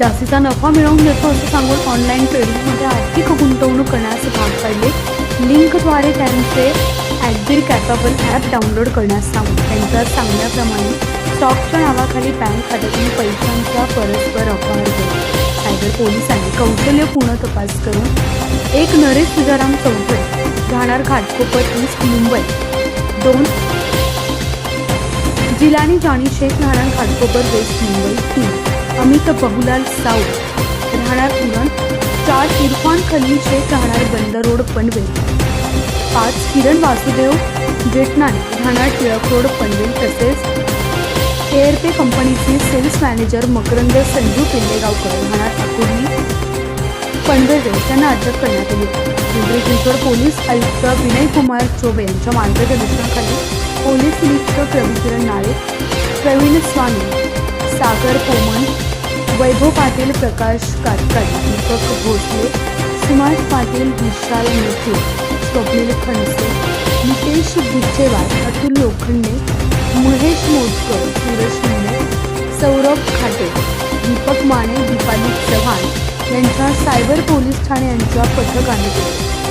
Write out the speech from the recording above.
जास्तीचा नफा मिळवून देतो असं सांगून ऑनलाईन ट्रेडिंगमध्ये आर्थिक गुंतवणूक करण्यास भाग पाडले. लिंकद्वारे त्यांचे ॲडबिर कॅपेबल ॲप डाउनलोड करण्यास सांगू त्यांच्या सांगण्याप्रमाणे स्टॉकच्या नावाखाली बँक खात्यातून पैशांचा परस्पर अपहार केला सायबर पोलिसांनी कौशल्यपूर्ण तपास करून एक नरेश तुजाराम चौधरी राहणार घाटकोपर ईस्ट मुंबई. दोन जिलानी जाणी शेख राहणार घाटकोपर वेस्ट मुंबई. तीन अमित बहुलाल साऊथ राहणार उरण चार इरफान खलील शेख राहणार बंद रोड पनवेल. पाच किरण वासुदेव जेठनानी राहणार टिळक रोड पनवेल तसेच. एअरपे कंपनीचे सेल्स मॅनेजर मकरंद संजू पिल्लेगावकर राहणार अकोली. पनवेल त्यांना यांना अटक करण्यात आली पिंपरी चिंचवड पोलीस आयुक्त विनय कुमार चोबे यांच्या मार्गदर्शनाखाली पोलीस निरीक्षक रविकिरण नाळे प्रवीण स्वामी सागर पोमन वैभव पाटील प्रकाश काटकर दीपक भोसले सुभाष पाटील विशाल मेथे स्वप्नील खडसे नितेश बिचेवार अतुल लोखंडे महेश मोटकर सुरेश मुंडे सौरभ खाटे दीपक माने दीपाली चव्हाण यांच्या सायबर पोलीस ठाणे यांच्या पथकाने केले.